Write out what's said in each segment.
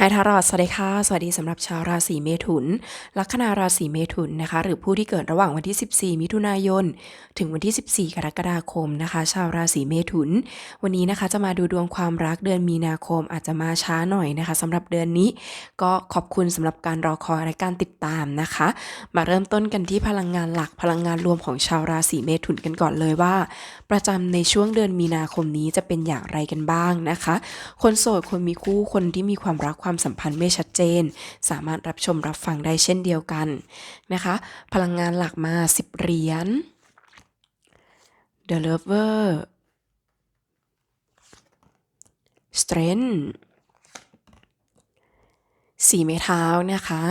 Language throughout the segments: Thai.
ไฮทารอดสวัสดีค่ะ สวัสดีสำหรับชาวราศีเมถุน ลัคนาราศีเมถุนนะคะ หรือผู้ที่เกิดระหว่างวันที่ 14 มิถุนายน ถึงวันที่ 14 กรกฎาคมนะคะ ชาวราศีเมถุน วันนี้นะคะจะมาดูดวงความรักเดือนมีนาคมอาจจะมาช้าหน่อยนะคะสำหรับเดือนนี้ ก็ขอบคุณสำหรับการรอคอยและการติดตามนะคะ มาเริ่มต้นกันที่พลังงานหลักพลังงานรวมของชาวราศีเมถุนกันก่อนเลยว่า ประจำในช่วงเดือนมีนาคมนี้จะเป็นอย่างไรกันบ้างนะคะ คนโสดคนมีคู่คนที่มีความรักความสัมพันธ์ไม่ชัดเจน สามารถรับชมรับฟังได้เช่นเดียวกันนะคะ พลังงานหลักมา 10 เหรียญ The Lover Strength สีไม้เท้านะคะ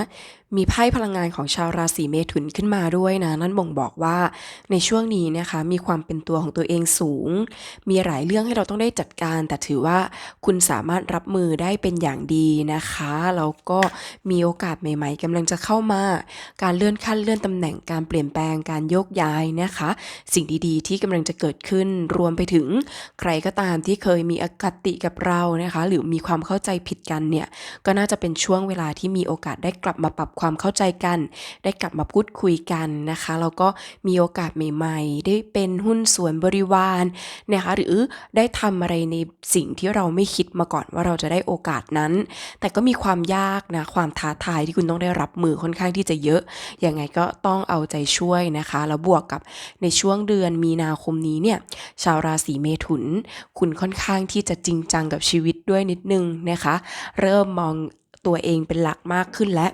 มีไพ่พลังงานของชาวราศีเมถุนขึ้นมาด้วยนะ นั่นบ่งบอกว่าในช่วงนี้นะคะมีความเป็นตัวของตัวเองสูง มีหลายเรื่องให้เราต้องได้จัดการ แต่ถือว่าคุณสามารถรับมือได้เป็นอย่างดีนะคะแล้วก็มีโอกาสใหม่ๆกำลังจะเข้ามา การเลื่อนขั้นเลื่อนตำแหน่งการเปลี่ยนแปลงการโยกย้ายนะคะ สิ่งดีๆ ที่กำลังจะเกิดขึ้นรวมไปถึงใครก็ตามที่เคยมีอคติกับเรานะคะ หรือมีความเข้าใจผิดกันเนี่ยก็น่าจะเป็นช่วงเวลาที่มีโอกาสได้กลับมาปรับความเข้าใจกัน ได้กลับมาพูดคุยกันนะคะแล้วก็มีโอกาสใหม่ ๆ ได้เป็นหุ้นส่วนบริวารนะคะหรือได้ทำอะไรในสิ่งที่เราไม่คิดมาก่อนว่าเราจะได้โอกาสนั้น แต่ก็มีความยากนะความท้าทายที่คุณต้องได้รับมือค่อนข้างที่จะเยอะยังไงก็ต้องเอาใจช่วยนะคะ แล้วบวกกับในช่วงเดือนมีนาคมนี้เนี่ยชาวราศีเมถุน คุณค่อนข้างที่จะจริงจังกับชีวิตด้วยนิดนึงนะคะ เริ่มมอง ตัวเองเป็นหลักมากขึ้นและ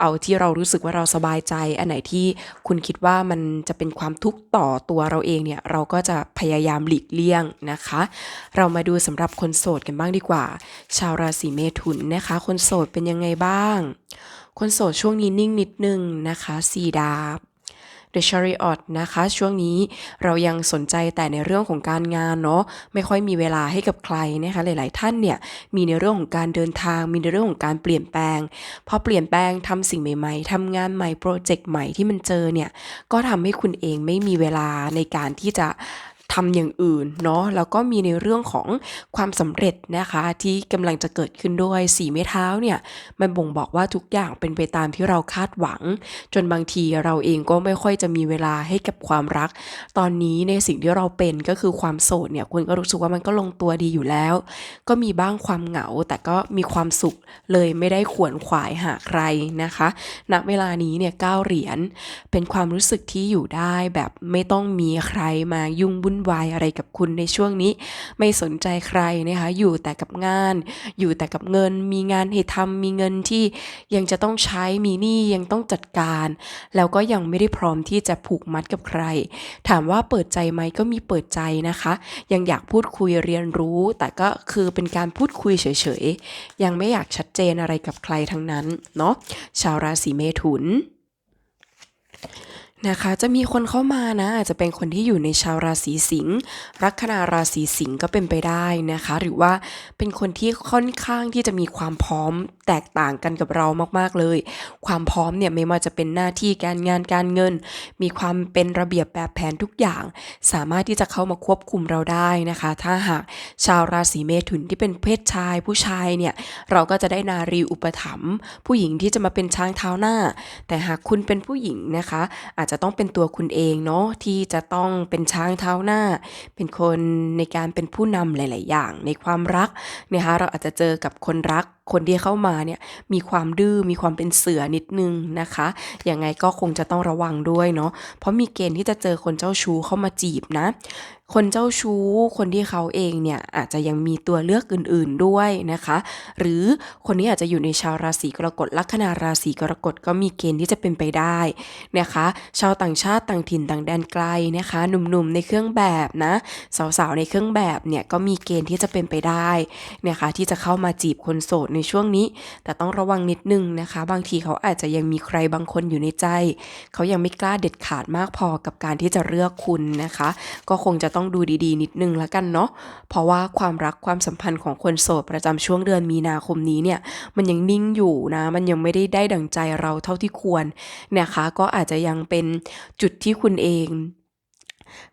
เอาที่เรารู้สึกว่าเราสบายใจ อันไหนที่คุณคิดว่ามันจะเป็นความทุกข์ต่อตัวเราเองเนี่ย เราก็จะพยายามหลีกเลี่ยงนะคะ เรามาดูสำหรับคนโสดกันบ้างดีกว่า ชาวราศีเมถุนนะคะ คนโสดเป็นยังไงบ้าง คนโสดช่วงนี้นิ่งนิดนึงนะคะสีดาบ The Chariot นะคะ ช่วงนี้เรายังสนใจแต่ในเรื่องของการงานเนาะไม่ค่อยมีเวลาให้กับใครนะคะหลาย ๆ ท่านเนี่ยมีในเรื่องของการเดินทาง มีในเรื่องของการเปลี่ยนแปลงพอเปลี่ยนแปลงทำสิ่งใหม่ ๆทำงานใหม่โปรเจกต์ใหม่ที่มันเจอเนี่ยก็ทำให้คุณเองไม่มีเวลาในการที่จะ ทำอย่างอื่นเนาะแล้วก็มีในเรื่องของความสำเร็จนะคะที่กำลังจะเกิดขึ้นด้วยสีไม้เท้าเนี่ยมันบ่งบอกว่าทุกอย่างเป็นไปตามที่เราคาดหวัง จนบางทีเราเองก็ไม่ค่อยจะมีเวลาให้กับความรัก ตอนนี้ในสิ่งที่เราเป็นก็คือความโสดเนี่ยคุณก็รู้สึกว่ามันก็ลงตัวดีอยู่แล้ว ก็มีบ้างความเหงาแต่ก็มีความสุขเลยไม่ได้ขวนขวายหาใครนะคะณเวลานี้เนี่ยเก้าเหรียญเป็นความรู้สึกที่อยู่ได้แบบไม่ต้องมีใครมายุ่งวุ่นวายอะไรกับคุณในช่วงนี้ ไม่สนใจใครนะคะอยู่แต่กับงาน อยู่แต่กับเงิน มีงานให้ทำมีเงินที่ยังจะต้องใช้มีหนี้ยังต้องจัดการ แล้วก็ยังไม่ได้พร้อมที่จะผูกมัดกับใคร ถามว่าเปิดใจไหมก็มีเปิดใจนะคะ ยังอยากพูดคุยเรียนรู้ แต่ก็คือเป็นการพูดคุยเฉยๆ ยังไม่อยากชัดเจนอะไรกับใครทั้งนั้นเนาะชาวราศีเมถุน นะคะ จะมีคนเข้ามานะอาจจะเป็นคนที่อยู่ในชาวราศีสิงห์ลัคนาราศีสิงห์ก็เป็นไปได้นะคะ หรือว่าเป็นคนที่ค่อนข้างที่จะมีความพร้อมแตกต่างกันกับเรามากๆเลย ความพร้อมเนี่ยไม่ว่าจะเป็นหน้าที่การงานการเงิน มีความเป็นระเบียบแบบแผนทุกอย่าง สามารถที่จะเข้ามาควบคุมเราได้นะคะ ถ้าหากชาวราศีเมถุนที่เป็นเพศชายผู้ชายเนี่ยเราก็จะได้นารีอุปถัมภ์ผู้หญิงที่จะมาเป็นช้างเท้าหน้า แต่หากคุณเป็นผู้หญิงนะคะอาจจะต้องเป็นตัวคุณเองเนาะที่จะต้องเป็นช้างเท้าหน้า เป็นคนในการเป็นผู้นำหลาย ๆ อย่างในความรักนะคะเราอาจจะเจอกับคนรักคนที่เข้ามาเนี่ยมีความดื้อมีความเป็นเสือนิดนึงนะคะยังไงก็คงจะต้องระวังด้วยเนาะเพราะมีเกณฑ์ที่จะเจอคนเจ้าชู้เข้ามาจีบนะ คนเจ้าชู้ คนที่เขาเองเนี่ยอาจจะยังมีตัวเลือกอื่นๆด้วยนะคะ หรือคนนี้อาจจะอยู่ในชาวราศีกรกฎลัคนาราศีกรกฎก็มีเกณฑ์ที่จะเป็นไปได้นะคะ ชาวต่างชาติต่างถิ่นต่างแดนไกลนะคะ หนุ่มๆในเครื่องแบบนะสาวๆในเครื่องแบบเนี่ยก็มีเกณฑ์ที่จะเป็นไปได้นะคะที่จะเข้ามาจีบคนโสดในช่วงนี้ แต่ต้องระวังนิดนึงนะคะ บางทีเขาอาจจะยังมีใครบางคนอยู่ในใจ เขายังไม่กล้าเด็ดขาดมากพอกับการที่จะเลือกคุณนะคะ ก็คงจะต้อง้องดูดีๆ นิดนึงละกันเนาะเพราะว่าความรักความสัมพันธ์ของคนโสดประจำช่วงเดือนมีนาคมนี้เนี่ยมันยังนิ่งอยู่นะ มันยังไม่ได้ได้ดั่งใจเราเท่าที่ควรนะคะ ก็อาจจะยังเป็นจุดที่คุณเอง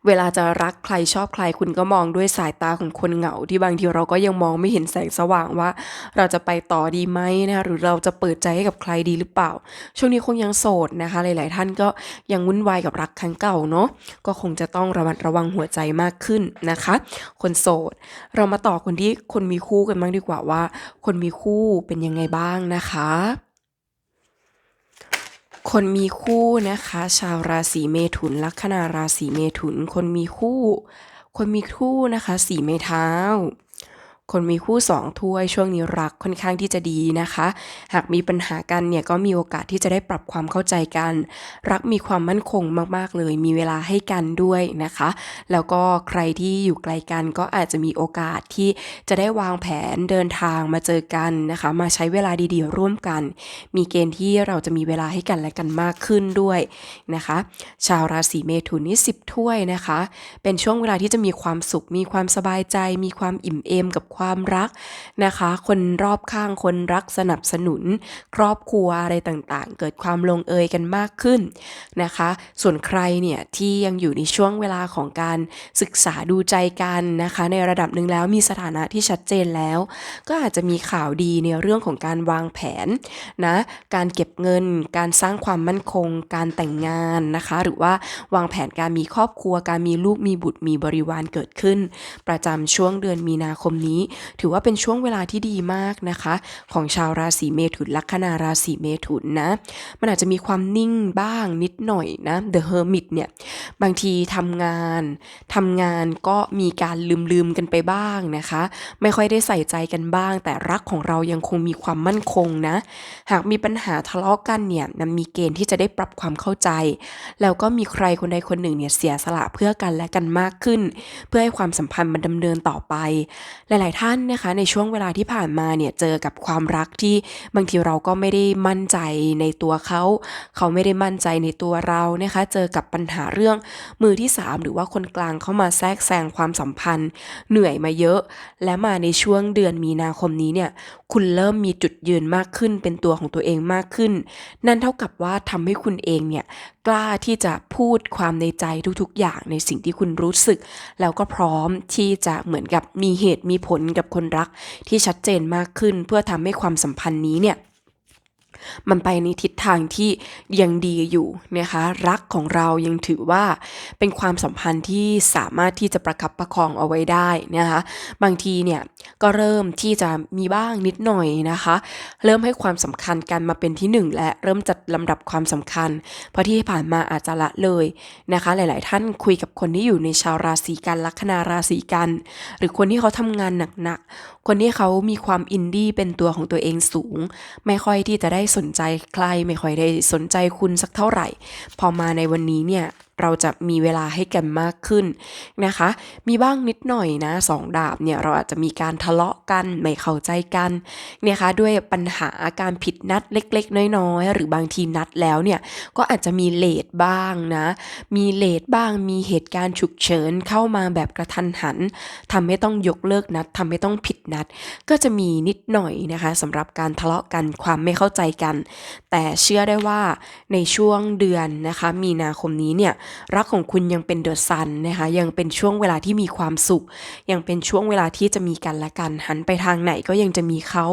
เวลาจะรักใครชอบใครคุณก็มองด้วยสายตาของคนเหงา ที่บางทีเราก็ยังมองไม่เห็นแสงสว่างว่า เราจะไปต่อดีไหมนะคะหรือเราจะเปิดใจให้กับใครดีหรือเปล่า ช่วงนี้คงยังโสดนะคะ หลาย ๆ ท่านก็ยังวุ่นวายกับรักครั้งเก่าเนาะก็คงจะต้องระมัดระวังหัวใจมากขึ้นนะคะ คนโสด เรามาต่อคนที่คนมีคู่กันบ้างดีกว่าว่า คนมีคู่เป็นยังไงบ้างนะคะ คนมีคู่นะคะ ชาวราศีเมถุน ลัคนาราศีเมถุน คนมีคู่ คนมีคู่นะคะ สีไม้เท้า คนมีคู่สองถ้วยช่วงนี้รักค่อนข้างที่จะดีนะคะ หากมีปัญหากันเนี่ยก็มีโอกาสที่จะได้ปรับความเข้าใจกัน รักมีความมั่นคงมากๆเลย มีเวลาให้กันด้วยนะคะ แล้วก็ใครที่อยู่ไกลกันก็อาจจะมีโอกาสที่จะได้วางแผนเดินทางมาเจอกันนะคะ มาใช้เวลาดีๆ ร่วมกัน มีเกณฑ์ที่เราจะมีเวลาให้กันและกันมากขึ้นด้วยนะคะ ชาวราศีเมถุนนี่สิบถ้วยนะคะ เป็นช่วงเวลาที่จะมีความสุข มีความสบายใจ มีความอิ่มเอมกับความรักนะคะ คนรอบข้างคนรักสนับสนุน ครอบครัวอะไรต่างๆ เกิดความลงเอยกันมากขึ้นนะคะ ส่วนใครเนี่ยที่ยังอยู่ในช่วงเวลาของการศึกษาดูใจกันนะคะ ในระดับหนึ่งแล้วมีสถานะที่ชัดเจนแล้ว ก็อาจจะมีข่าวดีในเรื่องของการวางแผนนะการเก็บเงิน การสร้างความมั่นคง การแต่งงานนะคะ หรือว่าวางแผนการมีครอบครัว การมีลูกมีบุตรมีบริวารเกิดขึ้น ประจำช่วงเดือนมีนาคมนี้ถือว่าเป็นช่วงเวลาที่ดีมากนะคะ ของชาวราศีเมถุนลัคนาราศีเมถุนนะมันอาจจะมีความนิ่งบ้างนิดหน่อยนะ The Hermit เนี่ยบางทีทำงานทำงานก็มีการลืมลืมๆกันไปบ้างนะคะ ไม่ค่อยได้ใส่ใจกันบ้าง แต่รักของเรายังคงมีความมั่นคงนะ หากมีปัญหาทะเลาะกันเนี่ยมันมีเกณฑ์ที่จะได้ปรับความเข้าใจ แล้วก็มีใครคนใดคนหนึ่งเนี่ยเสียสละเพื่อกันและกันมากขึ้น เพื่อให้ความสัมพันธ์มันดำเนินต่อไป หลายๆ ท่านนะคะ ในช่วงเวลาที่ผ่านมาเนี่ยเจอกับความรักที่บางทีเราก็ไม่ได้มั่นใจในตัวเขา เขาไม่ได้มั่นใจในตัวเรานะคะ เจอกับปัญหาเรื่องมือที่ 3 หรือว่าคนกลางเข้ามาแทรกแซงความสัมพันธ์ เหนื่อยมาเยอะ และมาในช่วงเดือนมีนาคมนี้เนี่ยคุณเริ่มมีจุดยืนมากขึ้น เป็นตัวของตัวเองมากขึ้น นั่นเท่ากับว่าทำให้คุณเองเนี่ยกล้าที่จะพูดความในใจทุกๆ อย่างในสิ่งที่คุณรู้สึก แล้วก็พร้อมที่จะเหมือนกับมีเหตุมีผลกับคนรักที่ชัดเจนมากขึ้น เพื่อทำให้ความสัมพันธ์นี้เนี่ย มันไปในทิศทางที่ยังดีอยู่นะคะ รักของเรายังถือว่าเป็นความสัมพันธ์ที่สามารถที่จะประคับประคองเอาไว้ได้นะคะ บางทีเนี่ยก็เริ่มที่จะมีบ้างนิดหน่อยนะคะ เริ่มให้ความสำคัญกันมาเป็นที่หนึ่งและเริ่มจัดลำดับความสำคัญ เพราะที่ผ่านมาอาจจะละเลยนะคะ หลาย ๆ ท่านคุยกับคนที่อยู่ในชาวราศีกันลัคนาราศีกัน หรือคนที่เขาทำงานหนัก ๆ คนที่เขามีความอินดี้เป็นตัวของตัวเองสูง ไม่ค่อยที่จะได้สนใจใครไม่ค่อยได้สนใจคุณสักเท่าไหร่ พอมาในวันนี้เนี่ย เราจะมีเวลาให้กันมากขึ้นนะคะ มีบ้างนิดหน่อยนะสองดาบเนี่ยเราอาจจะมีการทะเลาะกันไม่เข้าใจกันเนี่ยคะด้วยปัญหาการผิดนัดเล็ก ๆ น้อยๆหรือบางทีนัดแล้วเนี่ยก็อาจจะมีเลทบ้างนะ มีเลทบ้างมีเหตุการณ์ฉุกเฉินเข้ามาแบบกระทันหันทำให้ต้องยกเลิกนัดทำให้ต้องผิดนัด ก็จะมีนิดหน่อยนะคะสำหรับการทะเลาะกันความไม่เข้าใจกัน แต่เชื่อได้ว่าในช่วงเดือนนะคะ มีนาคมนี้เนี่ยรักของคุณยังเป็นเดอะซันนะคะยังเป็นช่วงเวลาที่มีความสุข ยังเป็นช่วงเวลาที่จะมีกันและกัน หันไปทางไหนก็ยังจะมีเขา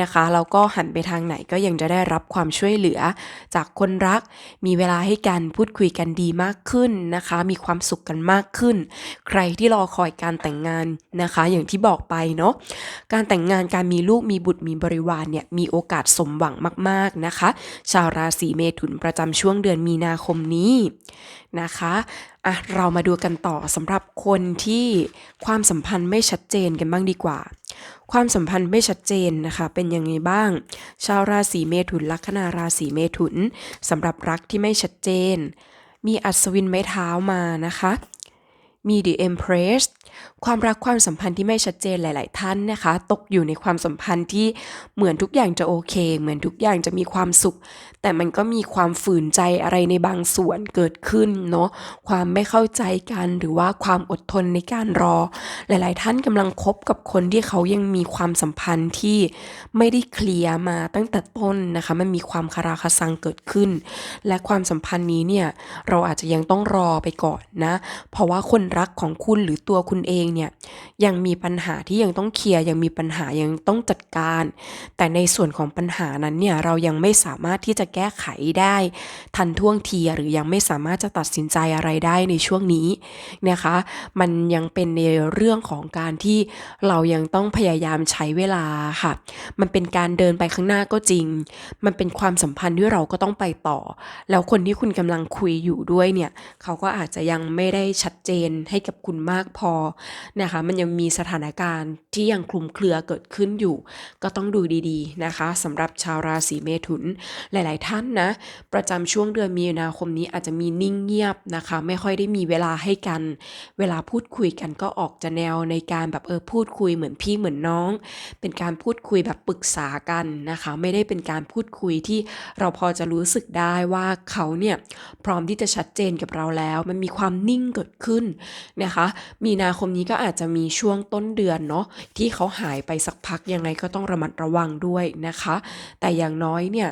นะคะแล้วก็หันไปทางไหนก็ยังจะได้รับความช่วยเหลือ จากคนรักมีเวลาให้กันพูดคุยกันดีมากขึ้นนะคะ มีความสุขกันมากขึ้น ใครที่รอคอยการแต่งงานนะคะ อย่างที่บอกไปเนาะการแต่งงานการมีลูกมีบุตรมีบริวารเนี่ยมีโอกาสสมหวังมาก ๆนะคะ ชาวราศีเมถุนประจำช่วงเดือนมีนาคมนี้นะคะอะเรามาดูกันต่อสำหรับคนที่ความสัมพันธ์ไม่ชัดเจนกันบ้างดีกว่า ความสัมพันธ์ไม่ชัดเจนนะคะเป็นยังไงบ้าง ชาวราศีเมถุนลัคนาราศีเมถุนสำหรับรักที่ไม่ชัดเจน มีอัศวินไม้เท้ามานะคะมี The Empress ความรักความสัมพันธ์ที่ไม่ชัดเจนหลาย ๆ ท่านนะคะ ตกอยู่ในความสัมพันธ์ที่เหมือนทุกอย่างจะโอเค เหมือนทุกอย่างจะมีความสุข แต่มันก็มีความฝืนใจอะไรในบางส่วนเกิดขึ้นเนาะความไม่เข้าใจกันหรือว่าความอดทนในการรอ หลาย ๆ ท่านกำลังคบกับคนที่เขายังมีความสัมพันธ์ที่ไม่ได้เคลียร์มาตั้งแต่ต้นนะคะ มันมีความคาราคาซังเกิดขึ้น และความสัมพันธ์นี้เนี่ยเราอาจจะยังต้องรอไปก่อนนะ เพราะว่าคนรักของคุณหรือตัวคุณเองเนี่ยยังมีปัญหาที่ยังต้องเคลียร์ยังมีปัญหายังต้องจัดการ แต่ในส่วนของปัญหานั้นเนี่ยเรายังไม่สามารถที่จะแก้ไขได้ ทันท่วงทีหรือยังไม่สามารถจะตัดสินใจอะไรได้ในช่วงนี้นะคะ มันยังเป็นในเรื่องของการที่เรายังต้องพยายามใช้เวลาค่ะ มันเป็นการเดินไปข้างหน้าก็จริง มันเป็นความสัมพันธ์ที่เราก็ต้องไปต่อ แล้วคนที่คุณกำลังคุยอยู่ด้วยเนี่ยเขาก็อาจจะยังไม่ได้ชัดเจนให้กับคุณมากพอนะคะมันยังมีสถานการณ์ที่ยังคลุมเครือเกิดขึ้นอยู่ ก็ต้องดูดีๆนะคะสำหรับชาวราศีเมถุนหลาย ๆ ท่านนะ ประจำช่วงเดือนมีนาคมนี้อาจจะมีนิ่งเงียบนะคะ ไม่ค่อยได้มีเวลาให้กัน เวลาพูดคุยกันก็ออกจะแนวในการแบบเออพูดคุยเหมือนพี่เหมือนน้อง เป็นการพูดคุยแบบปรึกษากันนะคะ ไม่ได้เป็นการพูดคุยที่เราพอจะรู้สึกได้ว่าเขาเนี่ยพร้อมที่จะชัดเจนกับเราแล้ว มันมีความนิ่งเกิดขึ้นนะคะ มีนาคมนี้ก็อาจจะมีช่วงต้นเดือนเนาะที่เขาหายไปสักพักยังไงก็ต้องระมัดระวังด้วยนะคะ แต่อย่างน้อยเนี่ย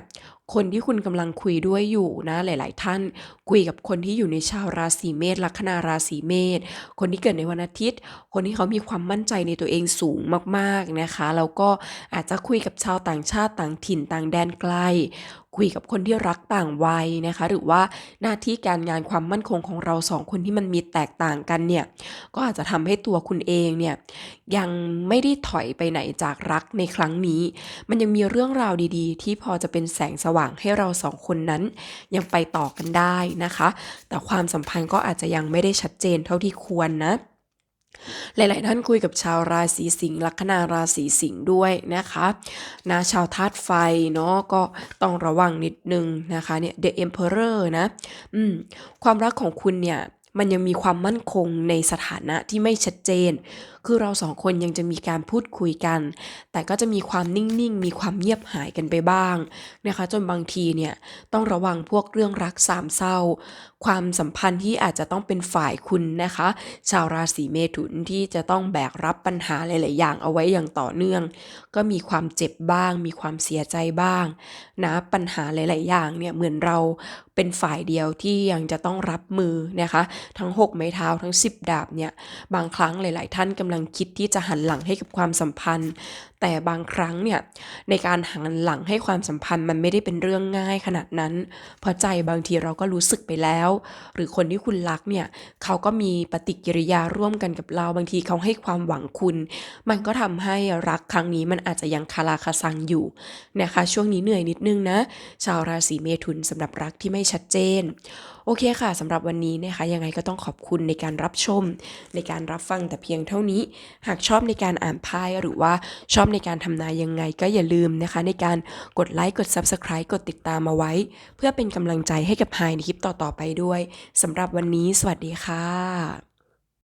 คนที่คุณกำลังคุยด้วยอยู่นะหลาย ๆ ท่าน คุยกับคนที่อยู่ในชาวราศีเมษลัคนาราศีเมษคนที่เกิดในวันอาทิตย์ คนที่เขามีความมั่นใจในตัวเองสูงมาก ๆ นะคะ แล้วก็อาจจะคุยกับชาวต่างชาติต่างถิ่นต่างแดนไกล คุยกับคนที่รักต่างวัยนะคะ หรือว่าหน้าที่การงานความมั่นคงของเราสองคนที่มันมีแตกต่างกันเนี่ยก็อาจจะทำให้ตัวคุณเองเนี่ยยังไม่ได้ถอยไปไหนจากรักในครั้งนี้ มันยังมีเรื่องราวดีๆ ที่พอจะเป็นแสงสว่างให้เราสองคนนั้น ยังไปต่อกันได้นะคะ แต่ความสัมพันธ์ก็อาจจะยังไม่ได้ชัดเจนเท่าที่ควรนะ หลาย ๆ ท่านคุยกับชาวราศีสิงห์ลัคนาราศีสิงห์ด้วยนะคะนะชาวธาตุไฟเนาะก็ต้องระวังนิดนึงนะคะเนี่ย The Emperor นะอืมความรักของคุณเนี่ย มันยังมีความมั่นคงในสถานะที่ไม่ชัดเจน คือเราสองคนยังจะมีการพูดคุยกัน แต่ก็จะมีความนิ่งๆ มีความเงียบหายกันไปบ้างนะคะ จนบางทีเนี่ยต้องระวังพวกเรื่องรักสามเศร้า ความสัมพันธ์ที่อาจจะต้องเป็นฝ่ายคุณนะคะ ชาวราศีเมถุนที่จะต้องแบกรับปัญหาหลาย ๆ อย่างเอาไว้อย่างต่อเนื่อง ก็มีความเจ็บบ้าง มีความเสียใจบ้างนะปัญหาหลาย ๆ อย่างเนี่ยเหมือนเราเป็นฝ่ายเดียวที่ยังจะต้องรับมือนะคะ ทั้ง 6 ไม้เท้าทั้ง 10 ดาบเนี่ยบางครั้งหลาย ๆ ท่านกำลังคิดที่จะหันหลังให้กับความสัมพันธ์ แต่บางครั้งเนี่ยในการหันหลังให้ความสัมพันธ์มันไม่ได้เป็นเรื่องง่ายขนาดนั้น เพราะใจบางทีเราก็รู้สึกไปแล้ว หรือคนที่คุณรักเนี่ยเขาก็มีปฏิกิริยาร่วมกันกับเรา บางทีเขาให้ความหวังคุณ มันก็ทำให้รักครั้งนี้มันอาจจะยังคาราคาซังอยู่นะคะ ช่วงนี้เหนื่อยนิดนึงนะ ชาวราศีเมถุนสำหรับรักที่ไม่ชัดเจนโอเคค่ะสำหรับวันนี้นะคะ ยังไงก็ต้องขอบคุณในการรับชม ในการรับฟังแต่เพียงเท่านี้ หากชอบในการอ่านไพ่หรือว่าชอบในการทำนายยังไงก็อย่าลืมนะคะ ในการกดไลค์กด Subscribe กดติดตามมาไว้ เพื่อเป็นกำลังใจให้กับไฮในคลิปต่อๆไปด้วยสำหรับวันนี้ สวัสดีค่ะ